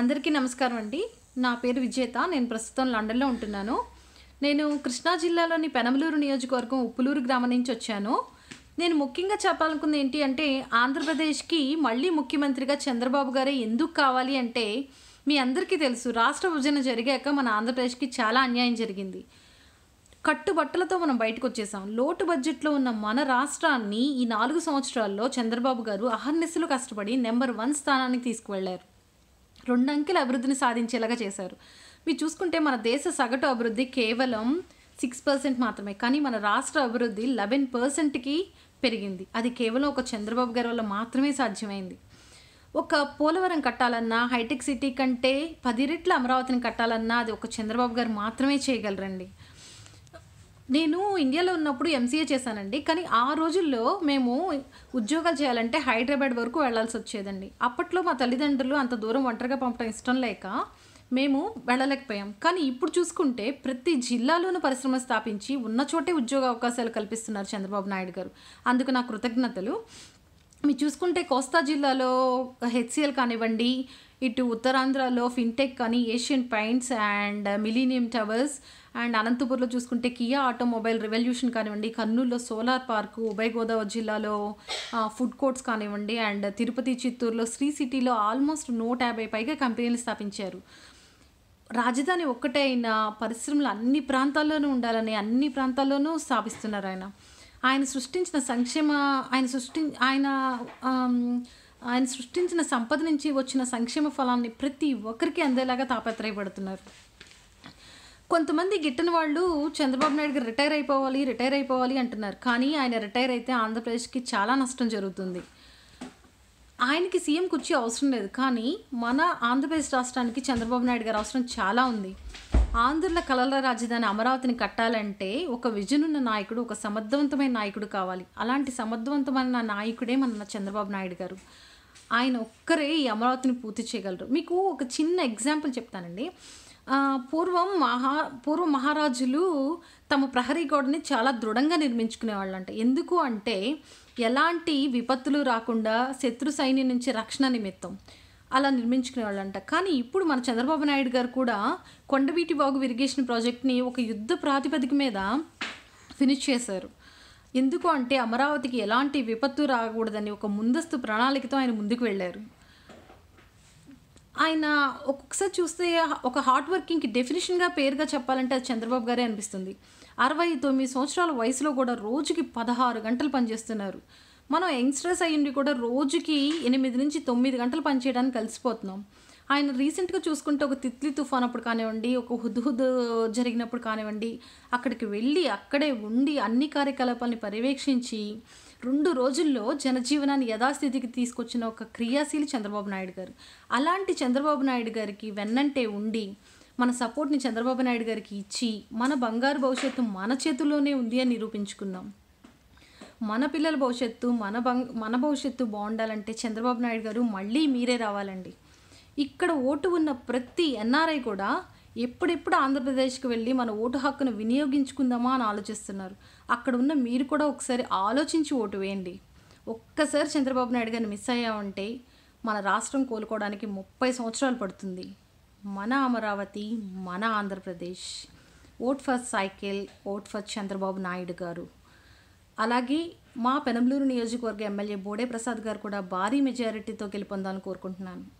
అందరికీ నమస్కారం అండి. నా పేరు విజేత నేను ప్రస్తుతం లండన్లో ఉంటున్నాను. నేను కృష్ణా జిల్లాలోని పెనమలూరు నియోజకవర్గం ఉప్పులూరు గ్రామం నుంచి వచ్చాను. నేను ముఖ్యంగా చెప్పాలనుకుంది ఏంటి అంటే ఆంధ్రప్రదేశ్కి మళ్ళీ ముఖ్యమంత్రిగా చంద్రబాబు గారే ఎందుకు కావాలి అంటే మీ అందరికీ తెలుసు రాష్ట్ర విభజన జరిగాక మన ఆంధ్రప్రదేశ్కి చాలా అన్యాయం జరిగింది. కట్టుబట్టలతో మనం బయటకు వచ్చేసాం లోటు బడ్జెట్లో ఉన్న మన రాష్ట్రాన్ని ఈ నాలుగు సంవత్సరాల్లో చంద్రబాబు గారు అహర్నిశలు కష్టపడి నెంబర్ వన్ స్థానానికి తీసుకువెళ్ళారు రెండు అంకెల అభివృద్ధిని సాధించేలాగా చేశారు. మీరు చూసుకుంటే మన దేశ సగటు అభివృద్ధి కేవలం సిక్స్ పర్సెంట్ మాత్రమే. కానీ మన రాష్ట్ర అభివృద్ధి లెవెన్ పర్సెంట్కి పెరిగింది. అది కేవలం ఒక చంద్రబాబు గారి వల్ల మాత్రమే సాధ్యమైంది. ఒక పోలవరం కట్టాలన్నా హైటెక్ సిటీ కంటే పది రెట్ల అమరావతిని కట్టాలన్నా అది ఒక చంద్రబాబు గారు మాత్రమే చేయగలరండి. నేను ఇండియాలో ఉన్నప్పుడు ఎంసీఏ చేశానండి. కానీ ఆ రోజుల్లో మేము ఉద్యోగాలు చేయాలంటే హైదరాబాద్ వరకు వెళ్ళాల్సి వచ్చేదండి. అప్పట్లో మా తల్లిదండ్రులు అంత దూరం ఒంటరిగా పంపడం ఇష్టం లేక మేము వెళ్ళలేకపోయాం. కానీ ఇప్పుడు చూసుకుంటే ప్రతి జిల్లాలోనూ పరిశ్రమ స్థాపించి ఉన్న చోటే ఉద్యోగ అవకాశాలు కల్పిస్తున్నారు చంద్రబాబు నాయుడు గారు. అందుకు నా కృతజ్ఞతలు. మీరు చూసుకుంటే కోస్తా జిల్లాలో హెచ్సిఎల్ కానివ్వండి ఇటు ఉత్తరాంధ్రలో ఫిన్టెక్ కానీ Asian Paints and Millennium Towers and అనంతపూర్లో చూసుకుంటే కియా ఆటోమొబైల్ రెవల్యూషన్ కానివ్వండి కర్నూలులో సోలార్ పార్కు ఉభయ గోదావరి జిల్లాలో ఫుడ్ కోర్ట్స్ కానివ్వండి అండ్ తిరుపతి చిత్తూరులో శ్రీ సిటీలో ఆల్మోస్ట్ నూట యాభై పైగా కంపెనీలు స్థాపించారు. రాజధాని ఒక్కటే అయిన పరిశ్రమలు అన్ని ప్రాంతాల్లోనూ ఉండాలని అన్ని ప్రాంతాల్లోనూ స్థాపిస్తున్నారు ఆయన. ఆయన సృష్టించిన సంక్షేమ ఆయన సృష్టి ఆయన ఆయన సృష్టించిన సంపద నుంచి వచ్చిన సంక్షేమ ఫలాన్ని ప్రతి ఒక్కరికి అందేలాగా తాపత్రయపడుతున్నారు. కొంతమంది గిట్టని వాళ్ళు చంద్రబాబు నాయుడు గారు రిటైర్ అయిపోవాలి రిటైర్ అయిపోవాలి అంటున్నారు. కానీ ఆయన రిటైర్ అయితే ఆంధ్రప్రదేశ్కి చాలా నష్టం జరుగుతుంది. ఆయనకి సీఎం కుర్చీ అవసరం లేదు కానీ మన ఆంధ్రప్రదేశ్ రాష్ట్రానికి చంద్రబాబు నాయుడు గారు అవసరం చాలా ఉంది. ఆంధ్రుల కళల రాజధాని అమరావతిని కట్టాలంటే ఒక విజన్ ఉన్న నాయకుడు ఒక సమర్థవంతమైన నాయకుడు కావాలి. అలాంటి సమర్థవంతమైన నాయకుడే మన చంద్రబాబు నాయుడు గారు. ఆయన ఒక్కరే ఈ అమరావతిని పూర్తి చేయగలరు. మీకు ఒక చిన్న ఎగ్జాంపుల్ చెప్తానండి. పూర్వం మహా పూర్వ మహారాజులు తమ ప్రహరీ గోడని చాలా దృఢంగా నిర్మించుకునేవాళ్ళంట. ఎందుకు అంటే ఎలాంటి విపత్తులు రాకుండా శత్రు సైన్యం నుంచి రక్షణ నిమిత్తం అలా నిర్మించుకునేవాళ్ళంట కానీ ఇప్పుడు మన చంద్రబాబు నాయుడు గారు కూడా కొండవీటి వాగు ఇరిగేషన్ ప్రాజెక్ట్ని ఒక యుద్ధ ప్రాతిపదిక మీద ఫినిష్ చేశారు. ఎందుకు అంటే అమరావతికి ఎలాంటి విపత్తు రాకూడదని ఒక ముందస్తు ప్రణాళికతో ఆయన ముందుకు వెళ్ళారు. ఆయన ఒక్కొక్కసారి చూస్తే ఒక హార్డ్ వర్కింగ్కి డెఫినేషన్గా పేరుగా చెప్పాలంటే అది చంద్రబాబు గారే అనిపిస్తుంది. అరవై తొమ్మిది సంవత్సరాల వయసులో కూడా రోజుకి పదహారు గంటలు పనిచేస్తున్నారు. మనం యంగ్స్టర్స్ అయ్యిండి కూడా రోజుకి ఎనిమిది నుంచి తొమ్మిది గంటలు పనిచేయడానికి కలిసిపోతున్నాం. ఆయన రీసెంట్గా చూసుకుంటే ఒక తిత్లీ తుఫాన్ అప్పుడు కానివ్వండి ఒక హుద్హుద్ జరిగినప్పుడు కానివ్వండి అక్కడికి వెళ్ళి అక్కడే ఉండి అన్ని కార్యకలాపాలని పర్యవేక్షించి రెండు రోజుల్లో జనజీవనాన్ని యథాస్థితికి తీసుకొచ్చిన ఒక క్రియాశీలి చంద్రబాబు నాయుడు గారు. అలాంటి చంద్రబాబు నాయుడు గారికి వెన్నంటే ఉండి మన సపోర్ట్ని చంద్రబాబు నాయుడు గారికి ఇచ్చి మన బంగారు భవిష్యత్తు మన చేతుల్లోనే ఉంది అని నిరూపించుకున్నాం. మన పిల్లల భవిష్యత్తు మన బంగ్ మన భవిష్యత్తు బాగుండాలంటే చంద్రబాబు నాయుడు గారు మళ్ళీ మీరే రావాలండి. ఇక్కడ ఓటు ఉన్న ప్రతి ఎన్ఆర్ఐ కూడా ఎప్పుడెప్పుడు ఆంధ్రప్రదేశ్కి వెళ్ళి మన ఓటు హక్కును వినియోగించుకుందామా అని ఆలోచిస్తున్నారు. అక్కడ ఉన్న మీరు కూడా ఒకసారి ఆలోచించి ఓటు వేయండి. ఒక్కసారి చంద్రబాబు నాయుడు గారిని మిస్ అయ్యామంటే మన రాష్ట్రం కోలుకోవడానికి ముప్పై సంవత్సరాలు పడుతుంది. మన అమరావతి మన Andhra Pradesh. Vote for cycle vote for Chandrababu Naidu garu. అలాగే మా పెనంలూరు నియోజకవర్గ ఎమ్మెల్యే బోడే ప్రసాద్ గారు కూడా భారీ మెజారిటీతో గెలుపొందాలని కోరుకుంటున్నాను.